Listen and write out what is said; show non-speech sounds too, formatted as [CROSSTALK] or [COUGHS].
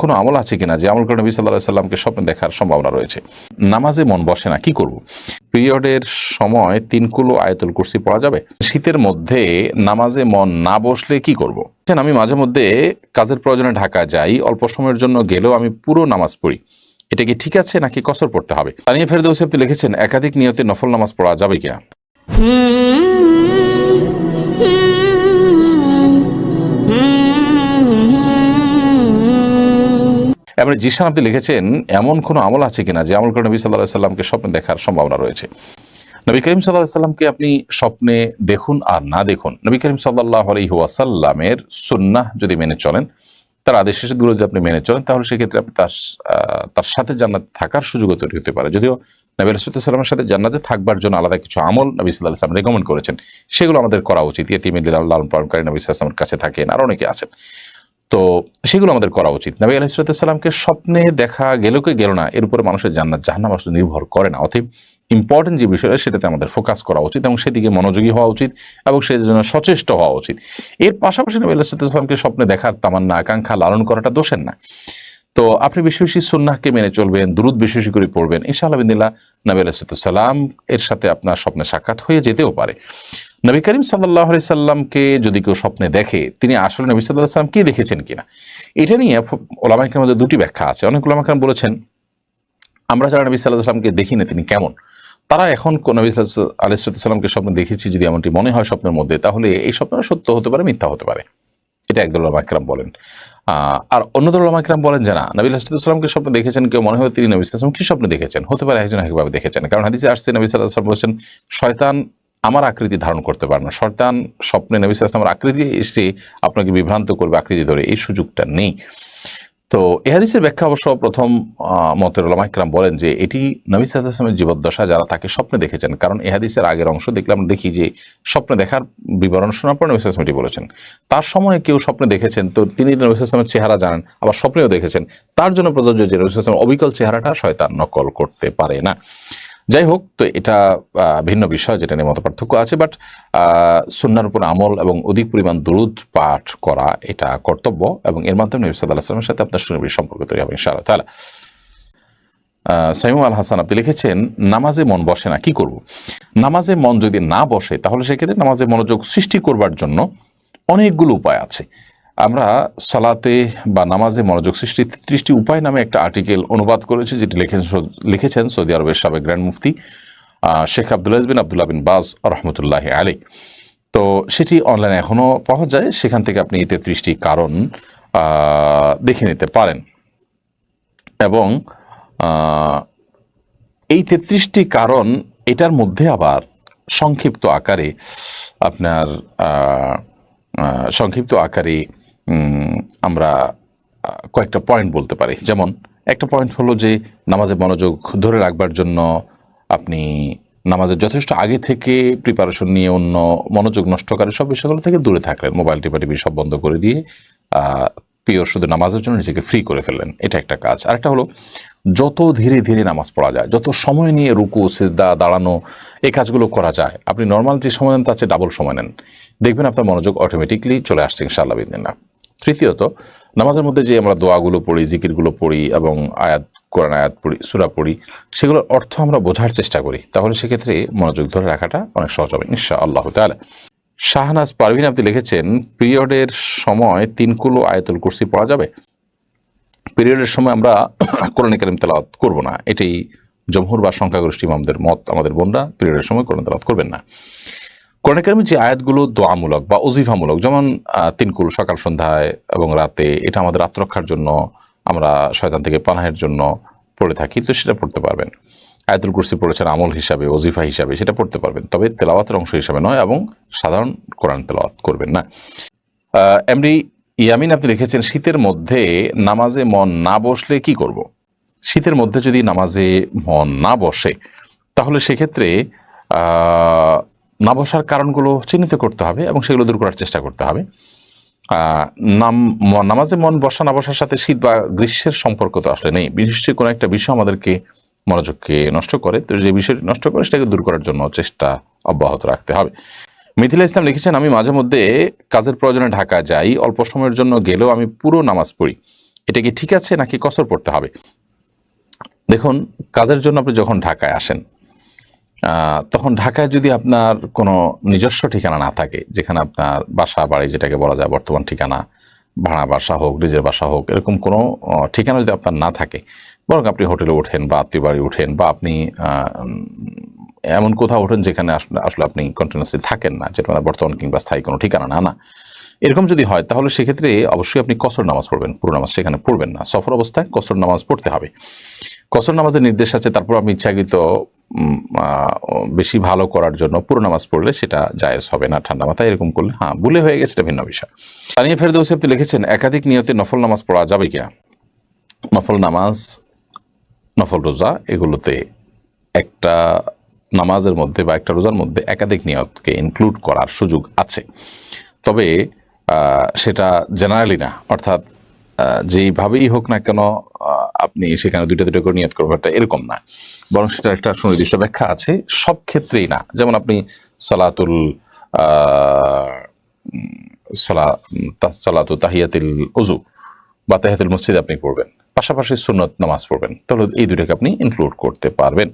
কোনো আমল আছে কিনা যে আমল করে নবী সাল্লাহ সাল্লামকে স্বপ্নে দেখার সম্ভাবনা রয়েছে? নামাজে মন বসে না, কি করব? পিরিয়ডের সময় তিন কুলো আয়তুল কুর্সি পড়া যাবে? শীতের মধ্যে নামাজে মন না বসলে কি করব? আমি মাঝে মধ্যে কাজের প্রয়োজনে ঢাকা যাই, অল্প সময়ের জন্য গেলেও আমি পুরো নামাজ পড়ি। এটা কি ঠিক আছে নাকি কসর পড়তে হবে? তানিয়া ফেরদৌসি আপনি লিখেছেন, একাধিক নিয়তে নফল নামাজ পড়া যাবে কিনা? জিশান আপনি লিখেছেন, এমন কোনো আমল আছে কিনা যে আমল করে নবী সাল্লাহ সাল্লামকে স্বপ্নে দেখার সম্ভাবনা রয়েছে? নবী করিম সাল্লাহ সাল্লামকে আপনি স্বপ্নে দেখুন আর না দেখুন। নবী করিম সাল্লাহ আলহি ওয়াসাল্লামের সুন্নাহ যদি মেনে চলেন, তার আদেশ শেষগুলো যদি আপনি মেনে চলেন, তাহলে সেক্ষেত্রে আপনি তার তার সাথে জান্নাত থাকার সুযোগও তৈরি হতে পারে। যদিও নবী আলাইসাল্লামের সাথে জান্নাতে থাকবার জন্য আলাদা কিছু আমল নবী সাল্লাহ সাল্লাম রেকমেন্ড করেছেন, সেগুলো আমাদের করা উচিত। ইতিমিল্লাহ লালন পালনকারী নবী সাল্লামের কাছে থাকেন, আর অনেকে আছেন। তো সেগুলো আমাদের করা উচিত। নবী আলাইসালামকে স্বপ্নে দেখা গেল কি গেল না এর উপরে মানুষের জান্নাত, জাহান্নাম আসলে নির্ভর করে না। অতএব ইম্পর্টেন্ট যে বিষয় সেটাতে আমাদের ফোকাস করা উচিত এবং সেদিকে মনোযোগী হওয়া উচিত এবং সেই জন্য সচেষ্ট হওয়া উচিত। এর পাশাপাশি নবী আলাইসালামকে স্বপ্নে দেখার তামান্না, আকাঙ্ক্ষা লালন করাটা দোষের না। তো আপনি বেশি বেশি সুন্নাহকে মেনে চলবেন, দুরুদ বেশি বেশি করে পড়বেন, ইনশাআল্লাহ বিদিল্লা নবী আলাইসালাম এর সাথে আপনার স্বপ্নে সাক্ষাৎ হয়ে যেতেও পারে। নবী করিম সাল্লাহ সাল্লামকে যদি কেউ স্বপ্নে দেখে, তিনি আসলে নবী সাল্লাহ সাল্লাম কি দেখেছেন কিনা? এটা নিয়ে ওলামাইকের মধ্যে দুটি ব্যাখ্যা আছে। অনেক ওলামাইকার বলেছেন, আমরা যারা নবী সাল্লাহ সাল্লামকে দেখি না তিনি কেমন? তারা এখন নবী আলাইসাল্লামকে স্বপ্নে দেখেছি যদি এমনটি মনে হয় স্বপ্নের মধ্যে, তাহলে এই স্বপ্নটা সত্য হতে পারে, মিথ্যা হতে পারে। এটা একদল ওলামাইকরাম বলেন। আর অন্য দল ওলামাইকরাম বলেন যে না, নবী আলাইসাল্লামকে স্বপ্ন দেখেছেন, কেউ মনে হয় তিনি নবী সাল্লাম কি স্বপ্নে দেখেছেন? হতে পারে একজন একভাবে দেখেছেন। কারণ হাদিসে আসছে, নবী সাল্লাহ বলেছেন, শয়তান আমার আকৃতি ধারণ করতে পারে না। শয়তান স্বপ্নে নবী সাল্লামের আকৃতি এসে আপনাকে বিভ্রান্ত করবে, আকৃতি ধরে। এই সুযোগটা নেই। তো এহাদিসের ব্যাখ্যা অবশ্য প্রথম মতের ওলামাইকরাম বলেন যে এটি নবী সাল্লামের জীবদ্দশা যারা তাকে স্বপ্নে দেখেছেন। কারণ এহাদিসের আগের অংশ দেখলে আমরা দেখি যে স্বপ্নে দেখার বিবরণ শোনার পর নবী সাল্লাম এটি বলেছেন। তার সময় কেউ স্বপ্নে দেখেছেন, তো তিনি নবী সাল্লামের চেহারা জানেন, আবার স্বপ্নেও দেখেছেন। তার জন্য প্রযোজ্য যে নবী সাল্লামের অবিকল চেহারাটা শয়তান নকল করতে পারে না। যাই হোক তো এটা ভিন্ন বিষয় যেটা নিয়ে মত পার্থক্য আছে বাট সুন্নার উপর আমল এবং অধিক পরিমাণ দরুদ পাঠ করা এটা কর্তব্য এবং এর মাধ্যমে নবী সাল্লাহ সাল্লামের সাথে আপনার সুনিবিড় সম্পর্ক তৈরি হবে, ইনশাআল্লাহ তাহলে সাইমু আল হাসান আপনি লিখেছেন, নামাজে মন বসে না, কি করব? নামাজে মন যদি না বসে, তাহলে সেক্ষেত্রে নামাজে মনোযোগ সৃষ্টি করবার জন্য অনেকগুলো উপায় আছে। আমরা সালাতে বা নামাজে মনোযোগ সৃষ্টি ত্রিশটি উপায় নামে একটা আর্টিকেল অনুবাদ করেছি, যেটি লিখেছেন লিখেছেন সৌদি আরবের সাবেক গ্র্যান্ড মুফতি Sheikh Abdullah bin Abdullah bin Baz রহমতুল্লাহ আলী তো সেটি অনলাইনে এখনও পাওয়া যায়, সেখান থেকে আপনি তেত্রিশটি কারণ দেখে নিতে পারেন। এবং এই তেত্রিশটি কারণ, এটার মধ্যে আবার সংক্ষিপ্ত আকারে আপনার সংক্ষিপ্ত আকারে আমরা কয়েকটা পয়েন্ট বলতে পারি। যেমন, একটা পয়েন্ট হলো যে নামাজে মনোযোগ ধরে রাখবার জন্য আপনি নামাজের যথেষ্ট আগে থেকে প্রিপারেশন নিয়ে অন্য মনোযোগ নষ্টকারী সব বিষয়গুলো থেকে দূরে থাকলেন। মোবাইল টিপা টিপি সব বন্ধ করে দিয়ে পিওর শুধু নামাজের জন্য নিজেকে ফ্রি করে ফেললেন। এটা একটা কাজ। আরেকটা হলো, যত ধীরে ধীরে নামাজ পড়া যায়, যত সময় নিয়ে রুকু, সেজদা, দাঁড়ানো, এই কাজগুলো করা যায়, আপনি নর্মাল যে সময় নেন তার চেয়ে ডাবল সময় নেন। দেখবেন আপনার মনোযোগ অটোমেটিকলি চলে আসছে ইনশাআল্লাহ বিদিনা তৃতীয়ত, নামাজের মধ্যে যে আমরা দোয়াগুলো পড়ি, জিকিরগুলো পড়ি এবং আয়াত, কোরআন আয়াত পড়ি, সুরা পড়ি, সেগুলোর অর্থ আমরা বোঝার চেষ্টা করি, তাহলে সেক্ষেত্রে মনোযোগ ধরে রাখাটা অনেক সহজ হবে ইনশা আল্লাহ তাহলে শাহনাজ পারভিন আপনি লিখেছেন, পিরিয়ডের সময় তিন কুলো আয়াতুল কুরসি পড়া যাবে? পিরিয়ডের সময় আমরা [COUGHS] কোরআন কারিম তেলাওয়াত করব না, এটাই জমহুর বা সংখ্যাগোষ্ঠী আমাদের মত, আমাদের বোনরা পিরিয়ডের সময় কোরআন তেলাওয়াত করবেন না। কোরআন কারিমের যে আয়াতগুলো দোয়ামূলক বা অজিফামূলক যেমন তিনকুল সকাল, সন্ধ্যায় এবং রাতে, এটা আমাদের আত্মরক্ষার জন্য, আমরা শয়তান থেকে পানাহের জন্য পড়ে থাকি, তো সেটা পড়তে পারবেন। আয়াতুল কুরসি পড়েছেন আমল হিসাবে, ওজিফা হিসাবে, সেটা পড়তে পারবেন। তবে তেলাওয়াতের অংশ হিসাবে নয় এবং সাধারণ কোরআন তেলাওয়াত করবেন না। এমনি ইয়ামিন আপনি লিখেছেন শীতের মধ্যে নামাজে মন না বসলে কি করব। শীতের মধ্যে যদি নামাজে মন না বসে, তাহলে সেক্ষেত্রে না বসার কারণগুলো চিহ্নিত করতে হবে এবং সেগুলো দূর করার চেষ্টা করতে হবে। নাম নামাজে মন বসা, না বসার সাথে শীত বা গ্রীষ্মের সম্পর্ক তো আসলে নেই। নিশ্চয়ই কোনো একটা বিষয় আমাদেরকে মনোযোগকে নষ্ট করে, তো যে বিষয়টি নষ্ট করে সেটাকে দূর করার জন্য চেষ্টা অব্যাহত রাখতে হবে। মিথিলা ইসলাম লিখেছেন, আমি মাঝে মধ্যে কাজের প্রয়োজনে ঢাকা যাই, অল্প সময়ের জন্য গেলেও আমি পুরো নামাজ পড়ি। এটা কি ঠিক আছে নাকি কসর পড়তে হবে? দেখুন, কাজের জন্য আপনি যখন ঢাকায় আসেন তখন ঢাকায় যদি আপনার কোনো নিজস্ব ঠিকানা না থাকে, যেখানে আপনার বাসা, বাড়ি যেটাকে বলা যায়, বর্তমান ঠিকানা, ভাড়া বাসা হোক, নিজের বাসা হোক, এরকম কোনো ঠিকানা যদি আপনার না থাকে, বরং আপনি হোটেলে ওঠেন বা আত্মীয় বাড়ি ওঠেন বা আপনি এমন কোথাও ওঠেন যেখানে আসলে আপনি কন্টিনিউসলি থাকেন না, যেটা আপনার বর্তমান কিংবা স্থায়ী কোনো ঠিকানা না না। এরকম যদি হয়, তাহলে সেক্ষেত্রে অবশ্যই আপনি কসর নামাজ পড়বেন, পুরো নামাজ সেখানে পড়বেন না। সফর অবস্থায় কসর নামাজ পড়তে হবে। কসর নামাজের নির্দেশ আছে, তারপর আপনি ইচ্ছাকৃত বেশি ভালো করার জন্য পুরো নামাজ পড়লে সেটা জায়েজ হবে না ঠান্ডা মাথায়, এরকম করলে হ্যাঁ ভুলে হয়ে গেছে ভিন্ন বিষয়। তানিয়া ফেরদৌসি আপনি লিখেছেন, একাধিক নিয়তে নফল নামাজ পড়া যাবে কিনা? নফল নামাজ, নফল রোজা, এগুলোতে একটা নামাজের মধ্যে বা একটা রোজার মধ্যে একাধিক নিয়তকে ইনক্লুড করার সুযোগ আছে। তবে সেটা জেনারেলি না, অর্থাৎ যেইভাবেই হোক না কেন আপনি সেখানে দুইটা দুটো করে নিয়ত এটা এরকম না। বরং সেটা একটা সুনির্দিষ্ট ব্যাখ্যা আছে, সব ক্ষেত্রেই না। যেমন আপনি সালাতুল সালা সালাতু তাহিয়াতিল উজু বা তাহিয়াতুল মসজিদ আপনি পড়বেন। পাশাপাশি সুন্নত নামাজ পড়বেন। তাহলে এই দুটাকে আপনি ইনক্লুড করতে পারবেন।